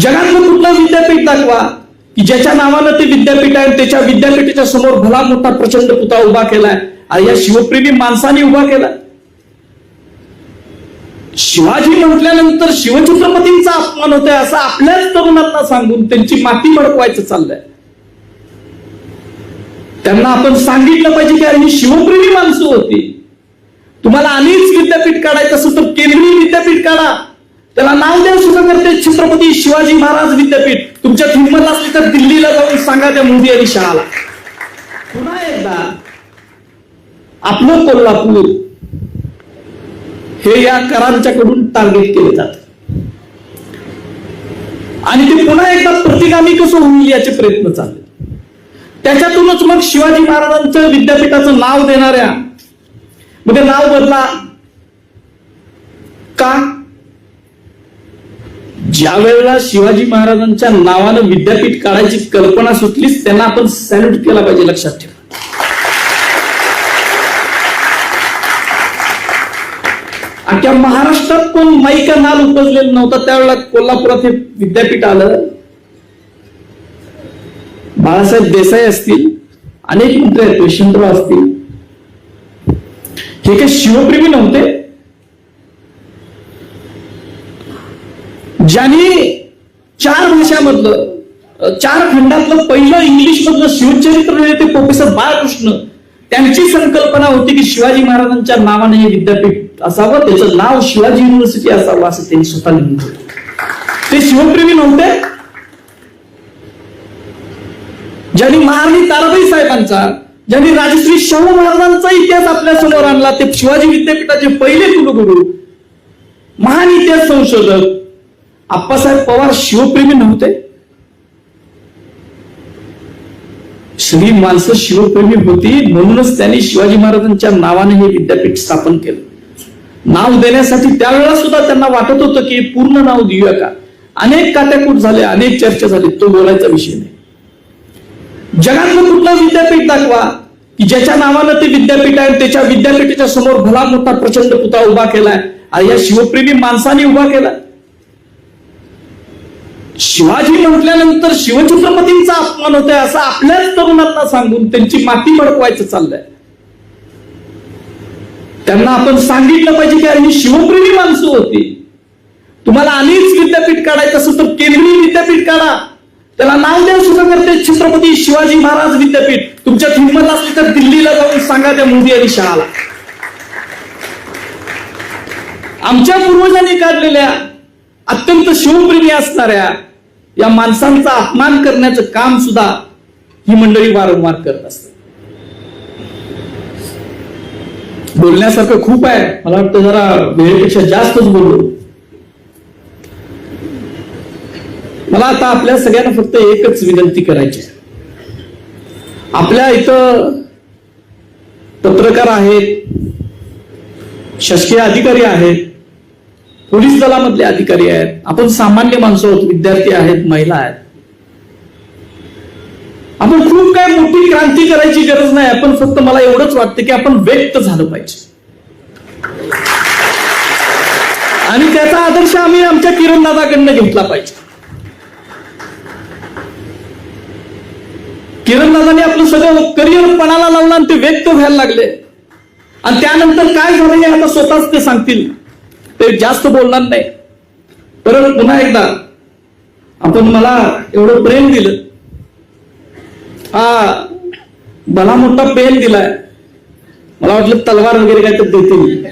जगातलं कुठलं विद्यापीठ दाखवा? की ज्याच्या नावानं ते विद्यापीठ आहे त्याच्या विद्यापीठाच्या समोर भला मोठा प्रचंड पुतळा उभा केलाय आणि या शिवप्रेमी माणसाने उभा केला शिवाजी म्हटल्यानंतर शिवछत्रपतींचा अपमान होतोय असं आपल्याच तरुणांना सांगून त्यांची माती भडकवायचं चाललंय. त्यांना आपण सांगितलं पाहिजे की अरे ही शिवप्रेमी माणसं होती. तुम्हाला आलीच विद्यापीठ काढायचं असेल तर केंद्रीय विद्यापीठ काढा. त्याला नाव द्या सुद्धा करते छत्रपती शिवाजी महाराज विद्यापीठ. तुमच्यात हिंमत असली तर दिल्लीला जाऊन सांगा त्या मोदी आणि शाळाला पुन्हा एकदा आपलं कोल्हापूर हे या करांच्याकडून टार्गेट केले जात. आणि ते पुन्हा एकदा प्रतिगामी कसं होईल याचे प्रयत्न चालले. त्याच्यातूनच मग शिवाजी महाराजांचं विद्यापीठाचं नाव देणाऱ्या म्हणजे नाव बदला. का? ज्या वेळेला शिवाजी महाराजांच्या नावानं विद्यापीठ काढायची कल्पना सुचलीच त्यांना आपण सॅल्यूट केला पाहिजे लक्षात ठेवा. अख्ख्या महाराष्ट्रात कोण माईका नाल उपजलेलं नव्हता त्यावेळेला कोल्हापुरात हे विद्यापीठ आलं. बाळासाहेब देसाई असतील अनेक मंत्री आहेत यशवंतराव असतील हे काही शिवप्रेमी नव्हते? ज्यांनी चार भाषामधलं चार खंडातलं पहिलं इंग्लिश मधलं शिवचरित्र लिहिले ते प्रोफेसर बाळकृष्ण. त्यांची संकल्पना होती की शिवाजी महाराजांच्या नावाने हे विद्यापीठ असावं त्याचं नाव शिवाजी युनिव्हर्सिटी असावं असं त्यांनी स्वतः लिहून ते शिवप्रेमी नव्हते? ज्यांनी महाराणी ताराबाई साहेबांचा ज्यांनी राजश्री शाहू महाराजांचा इतिहास आपल्यासमोर आणला ते शिवाजी विद्यापीठाचे पहिले कुलगुरू महान इतिहास संशोधक आप्पासाहेब पवार शिवप्रेमी नव्हते. सगळी माणसं शिवप्रेमी होती म्हणूनच त्यांनी शिवाजी महाराजांच्या नावाने हे विद्यापीठ स्थापन केलं. नाव देण्यासाठी त्यावेळेला सुद्धा त्यांना वाटत होतं की पूर्ण नाव देऊया का? अनेक कात्याकूट झाले अनेक चर्चा झाली तो बोलायचा विषय नाही. जगातलं कुठलं विद्यापीठ दाखवा की ज्याच्या नावानं ते विद्यापीठ आहे त्याच्या विद्यापीठाच्या समोर भला मोठा प्रचंड पुतळा उभा केलाय आणि या शिवप्रेमी माणसाने उभा केला शिवाजी म्हटल्यानंतर शिवछत्रपतींचा अपमान होतोय असं आपल्याच तरुणांना सांगून त्यांची माती भडकवायचं चाललंय. त्यांना आपण सांगितलं पाहिजे की अरे ही शिवप्रेमी माणसं होती. तुम्हाला अनेक विद्यापीठ काढायचं असेल तर केंद्रीय विद्यापीठ काढा. त्याला नाव द्या सुद्धा करते छत्रपती शिवाजी महाराज विद्यापीठ. तुमच्यात हिंमत असली तर दिल्लीला जाऊन सांगा त्या मोदी आणि शाळाला आमच्या पूर्वजांनी काढलेल्या अत्यंत शिवप्रेमी असणाऱ्या या माणसांचा अपमान करण्याचं काम सुद्धा ही मंडळी वारंवार करत असते. बोलण्यासारखं खूप आहे. मला वाटतं जरा वेळेपेक्षा जास्तच बोललो. मला आता आपल्या सगळ्यांना फक्त एकच विनंती करायची आहे. आपल्या इथं पत्रकार आहेत शासकीय अधिकारी आहेत पोलीस दलामधले अधिकारी आहेत आपण सामान्य माणसं आहोत विद्यार्थी आहेत महिला आहेत. आपण खूप काय मोठी क्रांती करायची गरज नाही आपण फक्त मला एवढंच वाटतं की आपण व्यक्त झालं पाहिजे. आणि त्याचा आदर्श आम्ही आमच्या किरण दादाकडनं घेतला पाहिजे. किरण आपलं सगळं करिअर पणाला लावलं आणि ते व्यक्त व्हायला लागले. आणि त्यानंतर काय झालं हे आता स्वतःच ते सांगतील. ते जास्त बोलणार नाही. परत पुन्हा एकदा आपण मला एवढं प्रेम दिलं. हा भला मोठा पेन दिलाय. मला वाटलं तलवार वगैरे काय तर देतील.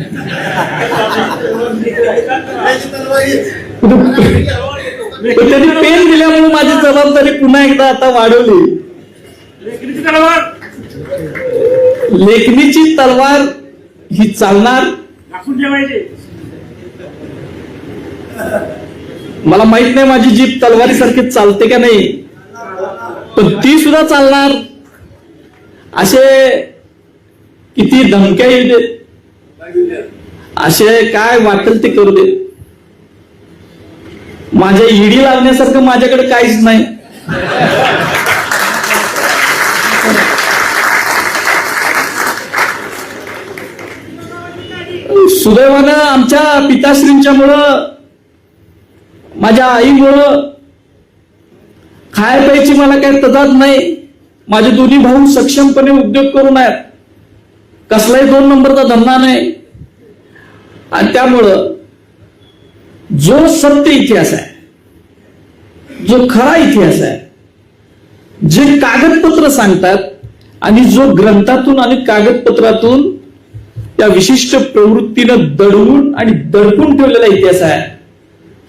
त्यांनी पेन दिल्यामुळे माझी जबाबदारी पुन्हा एकदा आता वाढवली. लेखणीची तलवार. ही चालणार? मला माहीत नाही माझी जीप तलवारीसारखी चालते का नाही पण ती सुद्धा चालणार. असे किती धमक्या येऊ देत. असे काय वाटेल ते करू देत. माझ्या ईडी लावण्यासारखं माझ्याकडे काहीच नाही. सुदैवानं आमच्या पिताश्रींच्यामुळं माझ्या आईमुळं खाय प्यायची मला काही तदाद नाही. माझे दोन्ही भाऊ सक्षमपणे उद्योग करून आहेत. कसलाही दोन नंबरचा धंदा नाही. आणि त्यामुळं जो सत्य इतिहास आहे जो खरा इतिहास आहे जे कागदपत्र सांगतात आणि जो ग्रंथातून आणि कागदपत्रातून त्या विशिष्ट प्रवृत्तीनं दडवून आणि दडपून ठेवलेला इतिहास आहे.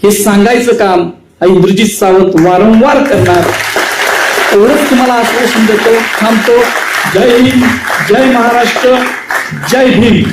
हे सांगायचं काम हा इंद्रजित सावंत वारंवार करणार. एवढंच तुम्हाला आश्वासन देतो थांबतो. जय हिंद जय महाराष्ट्र जय भीम.